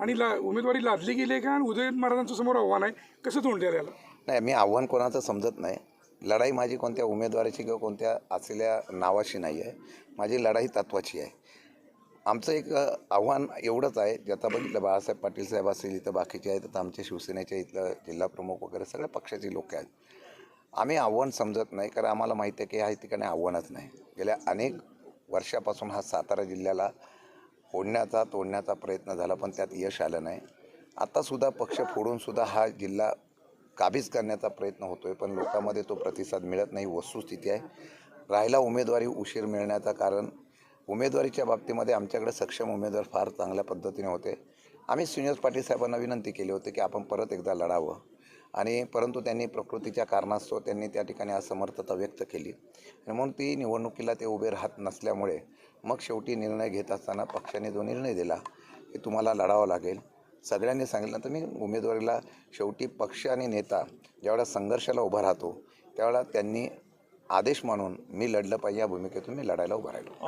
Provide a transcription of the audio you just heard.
आणि ला उमेदवारी लादली गेली आहे का? आणि उदयन महाराजांचं समोर आव्हान आहे. कसं तोंड द्यायला याला नाही मी आव्हान कोणाचं समजत नाही. लढाई माझी कोणत्या उमेदवाराची किंवा कोणत्या असलेल्या नावाशी नाही आहे. माझी लढाई तत्वाची आहे. आमचं एक अ, आव्हान एवढंच आहे ज्याचा बघितलं बाळासाहेब पाटील साहेब असेल इथं बाकीचे आहेत तर आमचे शिवसेनेच्या इथलं जिल्हाप्रमुख वगैरे सगळ्या पक्षाची लोक आहेत. आम्ही आव्हान समजत नाही कारण आम्हाला माहिती आहे की ह्या ठिकाणी आव्हानच नाही. गेल्या अनेक वर्षापासून हा सातारा जिल्ह्याला फोडण्याचा तोडण्याचा प्रयत्न झाला पण त्यात यश आलं नाही. आत्तासुद्धा पक्ष फोडूनसुद्धा हा जिल्हा काबीज करण्याचा प्रयत्न होतो आहे पण लोकांमध्ये तो प्रतिसाद मिळत नाही वस्तुस्थिती आहे. राहिला उमेदवारी उशीर मिळण्याचा कारण. उमेदवारीच्या बाबतीमध्ये आमच्याकडे सक्षम उमेदवार फार चांगल्या पद्धतीने होते. आम्ही श्रीनिवास पाटील साहेबांना विनंती केली होती की आपण परत एकदा लढावं. आणि परंतु त्यांनी प्रकृतीच्या कारणास्तव त्यांनी त्या ठिकाणी असमर्थता व्यक्त केली. आणि म्हणून ती निवडणुकीला ते उभे राहत नसल्यामुळे मग शेवटी निर्णय घेत असताना पक्षाने जो निर्णय दिला की तुम्हाला लढावं लागेल. सगळ्यांनी सांगितलं तर मी उमेदवारीला शेवटी पक्ष आणि नेता ज्यावेळेला संघर्षाला उभा राहतो त्यावेळेला त्यांनी आदेश मानून मी लढलं पाहिजे या भूमिकेतून मी लढायला उभा राहिलो.